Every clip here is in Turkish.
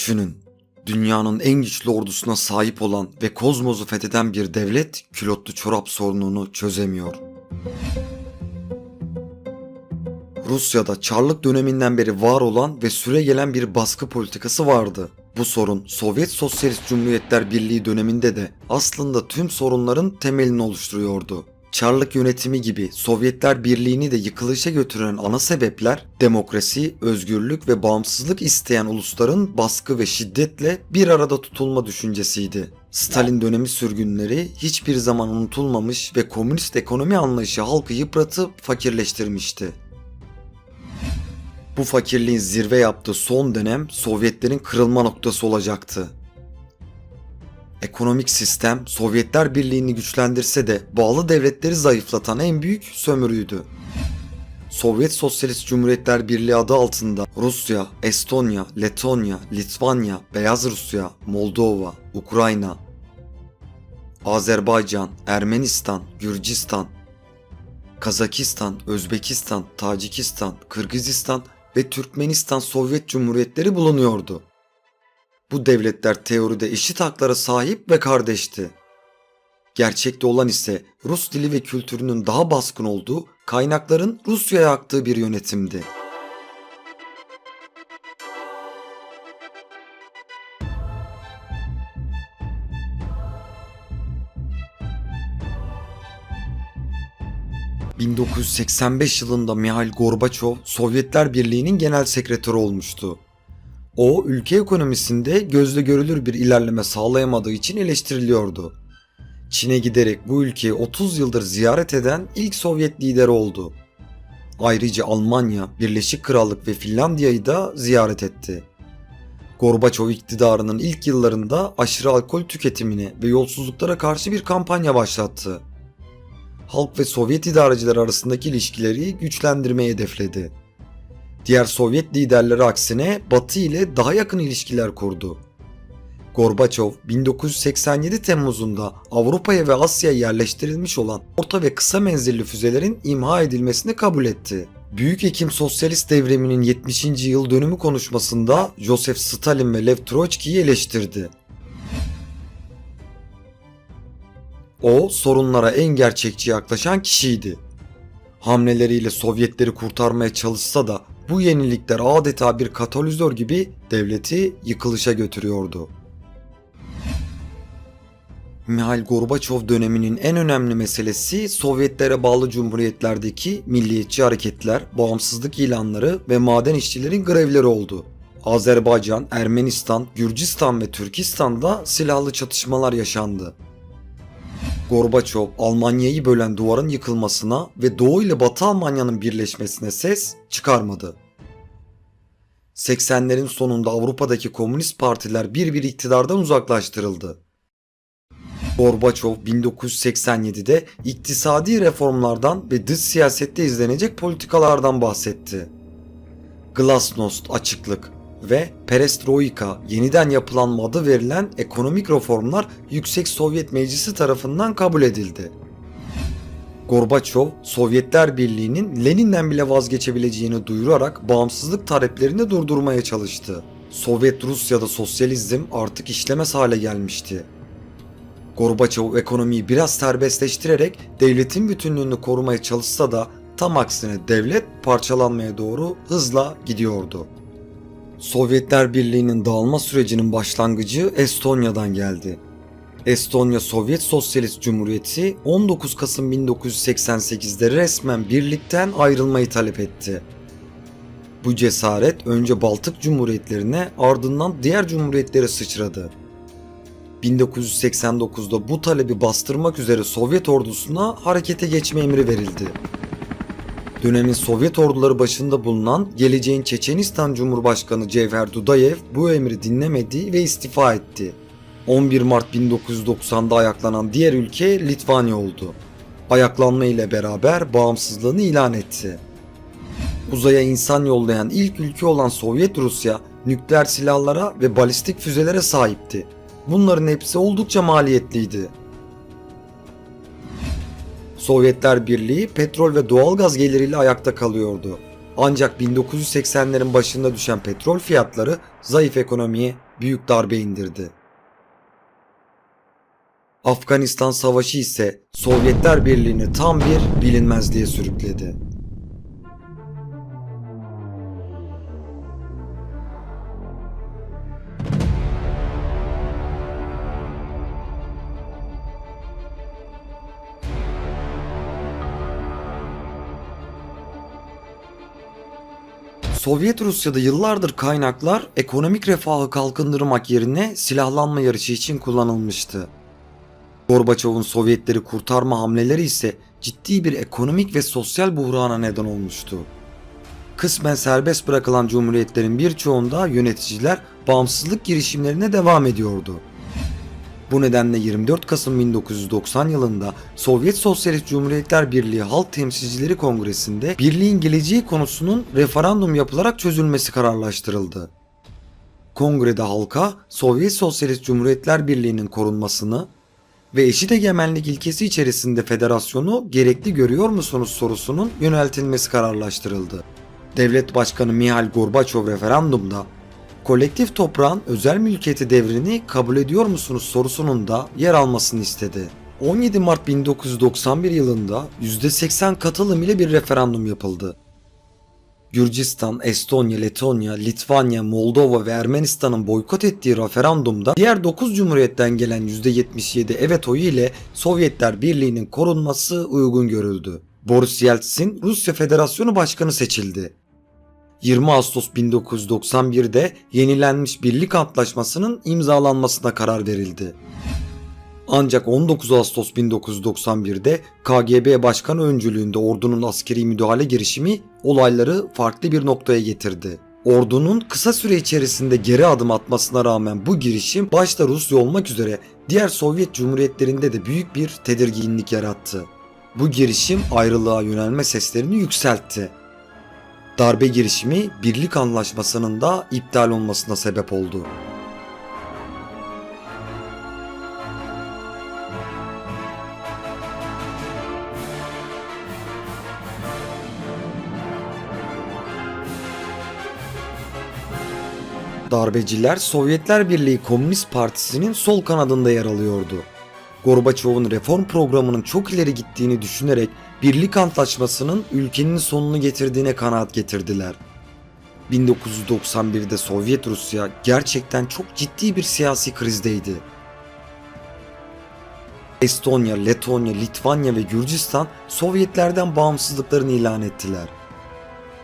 Düşünün, dünyanın en güçlü ordusuna sahip olan ve kozmosu fetheden bir devlet külotlu çorap sorununu çözemiyor. Rusya'da Çarlık döneminden beri var olan ve süre gelen bir baskı politikası vardı. Bu sorun Sovyet Sosyalist Cumhuriyetler Birliği döneminde de aslında tüm sorunların temelini oluşturuyordu. Çarlık yönetimi gibi Sovyetler Birliği'ni de yıkılışa götüren ana sebepler demokrasi, özgürlük ve bağımsızlık isteyen ulusların baskı ve şiddetle bir arada tutulma düşüncesiydi. Stalin dönemi sürgünleri hiçbir zaman unutulmamış ve komünist ekonomi anlayışı halkı yıpratıp fakirleştirmişti. Bu fakirliğin zirve yaptığı son dönem Sovyetlerin kırılma noktası olacaktı. Ekonomik sistem Sovyetler Birliği'ni güçlendirse de bağlı devletleri zayıflatan en büyük sömürüydü. Sovyet Sosyalist Cumhuriyetler Birliği adı altında Rusya, Estonya, Letonya, Litvanya, Beyaz Rusya, Moldova, Ukrayna, Azerbaycan, Ermenistan, Gürcistan, Kazakistan, Özbekistan, Tacikistan, Kırgızistan ve Türkmenistan Sovyet Cumhuriyetleri bulunuyordu. Bu devletler teoride eşit haklara sahip ve kardeşti. Gerçekte olan ise Rus dili ve kültürünün daha baskın olduğu, kaynakların Rusya'ya aktığı bir yönetimdi. ...1985 yılında Mihail Gorbaçov Sovyetler Birliği'nin genel sekreteri olmuştu. O ülke ekonomisinde gözle görülür bir ilerleme sağlayamadığı için eleştiriliyordu. Çin'e giderek bu ülkeyi 30 yıldır ziyaret eden ilk Sovyet lideri oldu. Ayrıca Almanya, Birleşik Krallık ve Finlandiya'yı da ziyaret etti. Gorbaçov iktidarının ilk yıllarında aşırı alkol tüketimine ve yolsuzluklara karşı bir kampanya başlattı. Halk ve Sovyet idareciler arasındaki ilişkileri güçlendirmeyi hedefledi. Diğer Sovyet liderleri aksine Batı ile daha yakın ilişkiler kurdu. Gorbaçov 1987 Temmuz'unda Avrupa'ya ve Asya'ya yerleştirilmiş olan orta ve kısa menzilli füzelerin imha edilmesini kabul etti. Büyük Ekim Sosyalist Devrimi'nin 70. yıl dönümü konuşmasında Joseph Stalin ve Lev Troçki'yi eleştirdi. O sorunlara en gerçekçi yaklaşan kişiydi. Hamleleriyle Sovyetleri kurtarmaya çalışsa da bu yenilikler adeta bir katalizör gibi devleti yıkılışa götürüyordu. Mihail Gorbaçov döneminin en önemli meselesi Sovyetlere bağlı cumhuriyetlerdeki milliyetçi hareketler, bağımsızlık ilanları ve maden işçilerin grevleri oldu. Azerbaycan, Ermenistan, Gürcistan ve Türkistan'da silahlı çatışmalar yaşandı. Gorbaçov, Almanya'yı bölen duvarın yıkılmasına ve Doğu ile Batı Almanya'nın birleşmesine ses çıkarmadı. 80'lerin sonunda Avrupa'daki komünist partiler bir bir iktidardan uzaklaştırıldı. Gorbaçov 1987'de iktisadi reformlardan ve dış siyasette izlenecek politikalardan bahsetti. Glasnost açıklık ve Perestroika yeniden yapılanma adı verilen ekonomik reformlar Yüksek Sovyet Meclisi tarafından kabul edildi. Gorbaçov, Sovyetler Birliği'nin Lenin'den bile vazgeçebileceğini duyurarak bağımsızlık taleplerini durdurmaya çalıştı. Sovyet Rusya'da sosyalizm artık işlemez hale gelmişti. Gorbaçov ekonomiyi biraz serbestleştirerek devletin bütünlüğünü korumaya çalışsa da tam aksine devlet parçalanmaya doğru hızla gidiyordu. Sovyetler Birliği'nin dağılma sürecinin başlangıcı Estonya'dan geldi. Estonya Sovyet Sosyalist Cumhuriyeti 19 Kasım 1988'de resmen birlikten ayrılmayı talep etti. Bu cesaret önce Baltık Cumhuriyetlerine ardından diğer cumhuriyetlere sıçradı. 1989'da bu talebi bastırmak üzere Sovyet ordusuna harekete geçme emri verildi. Dönemin Sovyet orduları başında bulunan geleceğin Çeçenistan Cumhurbaşkanı Cevher Dudayev bu emri dinlemedi ve istifa etti. 11 Mart 1990'da ayaklanan diğer ülke Litvanya oldu. Ayaklanma ile beraber bağımsızlığını ilan etti. Uzaya insan yollayan ilk ülke olan Sovyet Rusya nükleer silahlara ve balistik füzelere sahipti. Bunların hepsi oldukça maliyetliydi. Sovyetler Birliği petrol ve doğalgaz geliriyle ayakta kalıyordu. Ancak 1980'lerin başında düşen petrol fiyatları zayıf ekonomiye büyük darbe indirdi. Afganistan Savaşı ise Sovyetler Birliği'ni tam bir bilinmezliğe sürükledi. Sovyet Rusya'da yıllardır kaynaklar ekonomik refahı kalkındırmak yerine silahlanma yarışı için kullanılmıştı. Gorbaçov'un Sovyetleri kurtarma hamleleri ise ciddi bir ekonomik ve sosyal buhrana neden olmuştu. Kısmen serbest bırakılan cumhuriyetlerin birçoğunda yöneticiler bağımsızlık girişimlerine devam ediyordu. Bu nedenle 24 Kasım 1990 yılında Sovyet Sosyalist Cumhuriyetler Birliği Halk Temsilcileri Kongresi'nde birliğin geleceği konusunun referandum yapılarak çözülmesi kararlaştırıldı. Kongrede halka Sovyet Sosyalist Cumhuriyetler Birliği'nin korunmasını ve eşit egemenlik ilkesi içerisinde federasyonu gerekli görüyor musunuz sorusunun yöneltilmesi kararlaştırıldı. Devlet Başkanı Mihail Gorbaçov referandumda kolektif toprağın özel mülkiyeti devrini kabul ediyor musunuz sorusunun da yer almasını istedi. 17 Mart 1991 yılında %80 katılım ile bir referandum yapıldı. Gürcistan, Estonya, Letonya, Litvanya, Moldova ve Ermenistan'ın boykot ettiği referandumda diğer 9 cumhuriyetten gelen %77 evet oyu ile Sovyetler Birliği'nin korunması uygun görüldü. Boris Yeltsin Rusya Federasyonu Başkanı seçildi. 20 Ağustos 1991'de yenilenmiş birlik antlaşmasının imzalanmasına karar verildi. Ancak 19 Ağustos 1991'de KGB Başkanı öncülüğünde ordunun askeri müdahale girişimi olayları farklı bir noktaya getirdi. Ordunun kısa süre içerisinde geri adım atmasına rağmen bu girişim başta Rusya olmak üzere diğer Sovyet cumhuriyetlerinde de büyük bir tedirginlik yarattı. Bu girişim ayrılığa yönelme seslerini yükseltti. Darbe girişimi birlik anlaşmasının da iptal olmasına sebep oldu. Darbeciler Sovyetler Birliği Komünist Partisi'nin sol kanadında yer alıyordu. Gorbaçov'un reform programının çok ileri gittiğini düşünerek Birlik Antlaşması'nın ülkenin sonunu getirdiğine kanaat getirdiler. 1991'de Sovyet Rusya gerçekten çok ciddi bir siyasi krizdeydi. Estonya, Letonya, Litvanya ve Gürcistan Sovyetlerden bağımsızlıklarını ilan ettiler.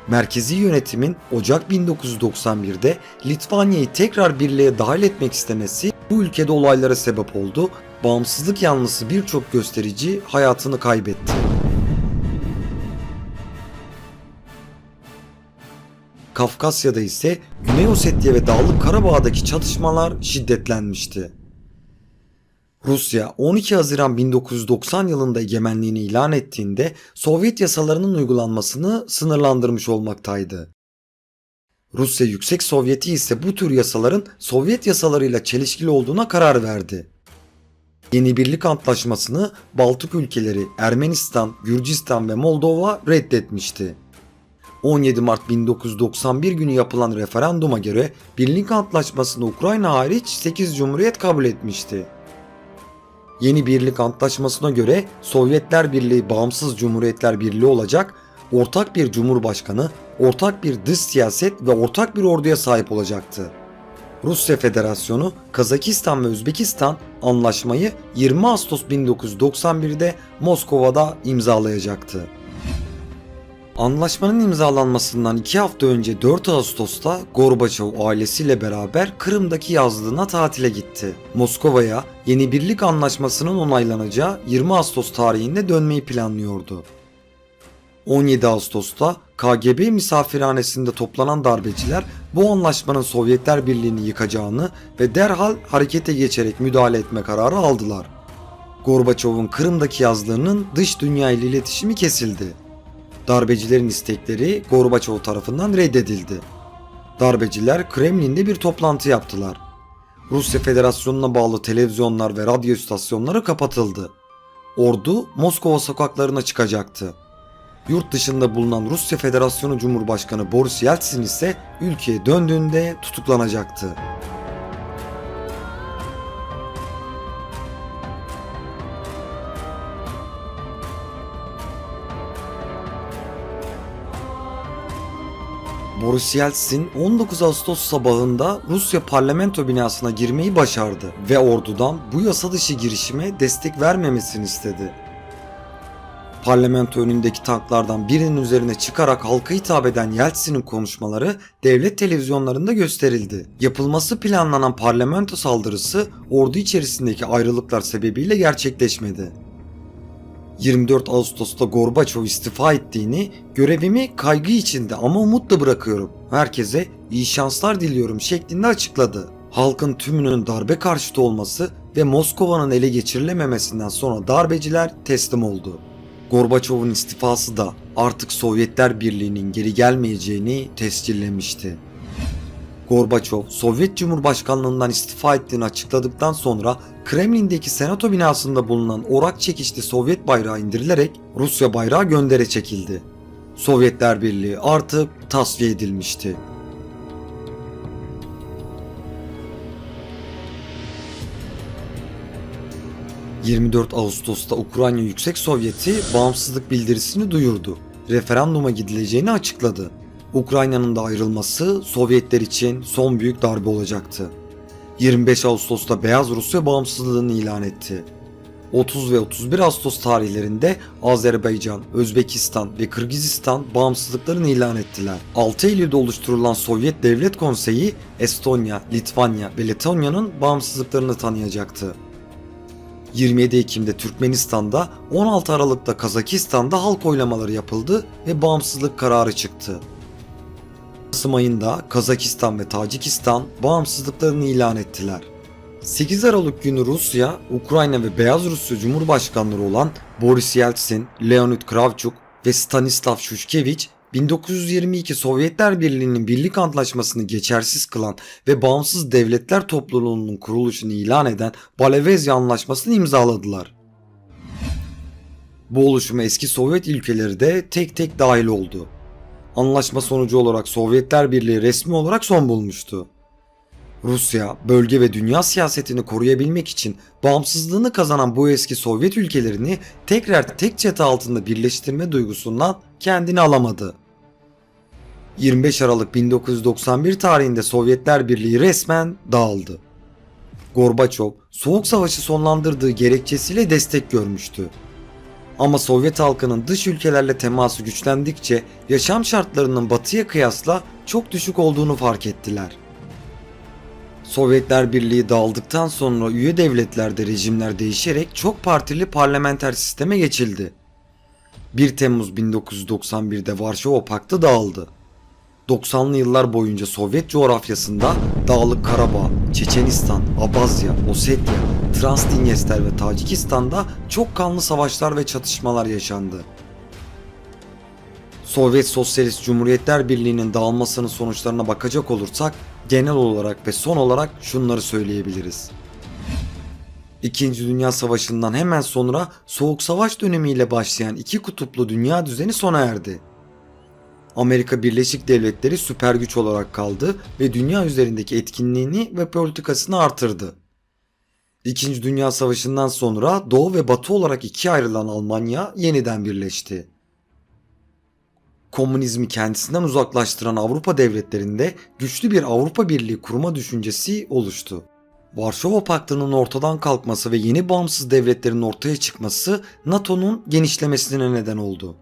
Merkezi yönetimin Ocak 1991'de Litvanya'yı tekrar birliğe dahil etmek istemesi bu ülkede olaylara sebep oldu. Bağımsızlık yanlısı birçok gösterici hayatını kaybetti. Kafkasya'da ise Güney Ossetya ve Dağlık Karabağ'daki çatışmalar şiddetlenmişti. Rusya 12 Haziran 1990 yılında egemenliğini ilan ettiğinde Sovyet yasalarının uygulanmasını sınırlandırmış olmaktaydı. Rusya Yüksek Sovyeti ise bu tür yasaların Sovyet yasalarıyla çelişkili olduğuna karar verdi. Yeni Birlik Antlaşması'nı Baltık ülkeleri Ermenistan, Gürcistan ve Moldova reddetmişti. 17 Mart 1991 günü yapılan referanduma göre Birlik Antlaşması'nı Ukrayna hariç 8 cumhuriyet kabul etmişti. Yeni Birlik Antlaşması'na göre Sovyetler Birliği Bağımsız Cumhuriyetler Birliği olacak, ortak bir cumhurbaşkanı, ortak bir dış siyaset ve ortak bir orduya sahip olacaktı. Rusya Federasyonu, Kazakistan ve Özbekistan anlaşmayı 20 Ağustos 1991'de Moskova'da imzalayacaktı. Anlaşmanın imzalanmasından 2 hafta önce 4 Ağustos'ta Gorbaçov ailesiyle beraber Kırım'daki yazlığına tatile gitti. Moskova'ya yeni birlik anlaşmasının onaylanacağı 20 Ağustos tarihinde dönmeyi planlıyordu. 17 Ağustos'ta KGB misafirhanesinde toplanan darbeciler bu anlaşmanın Sovyetler Birliği'ni yıkacağını ve derhal harekete geçerek müdahale etme kararı aldılar. Gorbaçov'un Kırım'daki yazlığının dış dünya ile iletişimi kesildi darbecilerin istekleri Gorbaçov tarafından reddedildi. Darbeciler Kremlin'de bir toplantı yaptılar. Rusya Federasyonu'na bağlı televizyonlar ve radyo istasyonları kapatıldı. Ordu Moskova sokaklarına çıkacaktı. Yurt dışında bulunan Rusya Federasyonu Cumhurbaşkanı Boris Yeltsin ise ülkeye döndüğünde tutuklanacaktı. Boris Yeltsin 19 Ağustos sabahında Rusya parlamento binasına girmeyi başardı ve ordudan bu yasa dışı girişime destek vermemesini istedi. Parlamento önündeki tanklardan birinin üzerine çıkarak halka hitap eden Yeltsin'in konuşmaları devlet televizyonlarında gösterildi. Yapılması planlanan parlamento saldırısı ordu içerisindeki ayrılıklar sebebiyle gerçekleşmedi. 24 Ağustos'ta Gorbaçov istifa ettiğini, görevimi kaygı içinde ama umutla bırakıyorum. Herkese iyi şanslar diliyorum şeklinde açıkladı. Halkın tümünün darbe karşıtı olması ve Moskova'nın ele geçirilememesinden sonra darbeciler teslim oldu. Gorbaçov'un istifası da artık Sovyetler Birliği'nin geri gelmeyeceğini tescillemişti. Gorbaçov, Sovyet Cumhurbaşkanlığından istifa ettiğini açıkladıktan sonra Kremlin'deki senato binasında bulunan orak çekişli Sovyet bayrağı indirilerek Rusya bayrağı göndere çekildi. Sovyetler Birliği artık tasfiye edilmişti. ...24 Ağustos'ta Ukrayna Yüksek Sovyeti bağımsızlık bildirisini duyurdu. Referanduma gidileceğini açıkladı. Ukrayna'nın da ayrılması Sovyetler için son büyük darbe olacaktı. 25 Ağustos'ta Beyaz Rusya bağımsızlığını ilan etti. 30 ve 31 Ağustos tarihlerinde Azerbaycan, Özbekistan ve Kırgızistan bağımsızlıklarını ilan ettiler. 6 Eylül'de oluşturulan Sovyet Devlet Konseyi Estonya, Litvanya ve Letonya'nın bağımsızlıklarını tanıyacaktı. 27 Ekim'de Türkmenistan'da, 16 Aralık'ta Kazakistan'da halk oylamaları yapıldı ve bağımsızlık kararı çıktı. Kasım ayında Kazakistan ve Tacikistan bağımsızlıklarını ilan ettiler. 8 Aralık günü Rusya, Ukrayna ve Beyaz Rusya Cumhurbaşkanları olan Boris Yeltsin, Leonid Kravchuk ve Stanislav Shushkevich 1922 Sovyetler Birliği'nin birlik antlaşmasını geçersiz kılan ve bağımsız devletler topluluğunun kuruluşunu ilan eden Balavezya Anlaşması'nı imzaladılar. Bu oluşuma eski Sovyet ülkeleri de tek tek dahil oldu. Anlaşma sonucu olarak Sovyetler Birliği resmi olarak son bulmuştu. Rusya, bölge ve dünya siyasetini koruyabilmek için bağımsızlığını kazanan bu eski Sovyet ülkelerini tekrar tek çatı altında birleştirme duygusundan kendini alamadı. 25 Aralık 1991 tarihinde Sovyetler Birliği resmen dağıldı. Gorbaçov, Soğuk Savaşı sonlandırdığı gerekçesiyle destek görmüştü. Ama Sovyet halkının dış ülkelerle teması güçlendikçe yaşam şartlarının batıya kıyasla çok düşük olduğunu fark ettiler. Sovyetler Birliği dağıldıktan sonra üye devletlerde rejimler değişerek çok partili parlamenter sisteme geçildi. 1 Temmuz 1991'de Varşova Paktı dağıldı. 90'lı yıllar boyunca Sovyet coğrafyasında Dağlık Karabağ, Çeçenistan, Abazya, Ossetya, Transdinyester ve Tacikistan'da çok kanlı savaşlar ve çatışmalar yaşandı. Sovyet Sosyalist Cumhuriyetler Birliği'nin dağılmasının sonuçlarına bakacak olursak genel olarak ve son olarak şunları söyleyebiliriz. İkinci Dünya Savaşı'ndan hemen sonra Soğuk Savaş dönemiyle başlayan iki kutuplu dünya düzeni sona erdi. Amerika Birleşik Devletleri süper güç olarak kaldı ve dünya üzerindeki etkinliğini ve politikasını artırdı. İkinci Dünya Savaşı'ndan sonra Doğu ve Batı olarak ikiye ayrılan Almanya yeniden birleşti. Komünizmi kendisinden uzaklaştıran Avrupa devletlerinde güçlü bir Avrupa Birliği kurma düşüncesi oluştu. Varşova Paktı'nın ortadan kalkması ve yeni bağımsız devletlerin ortaya çıkması NATO'nun genişlemesine neden oldu.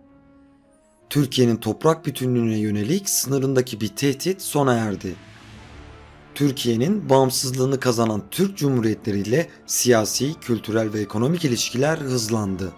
Türkiye'nin toprak bütünlüğüne yönelik sınırındaki bir tehdit sona erdi. Türkiye'nin bağımsızlığını kazanan Türk Cumhuriyetleri ile siyasi, kültürel ve ekonomik ilişkiler hızlandı.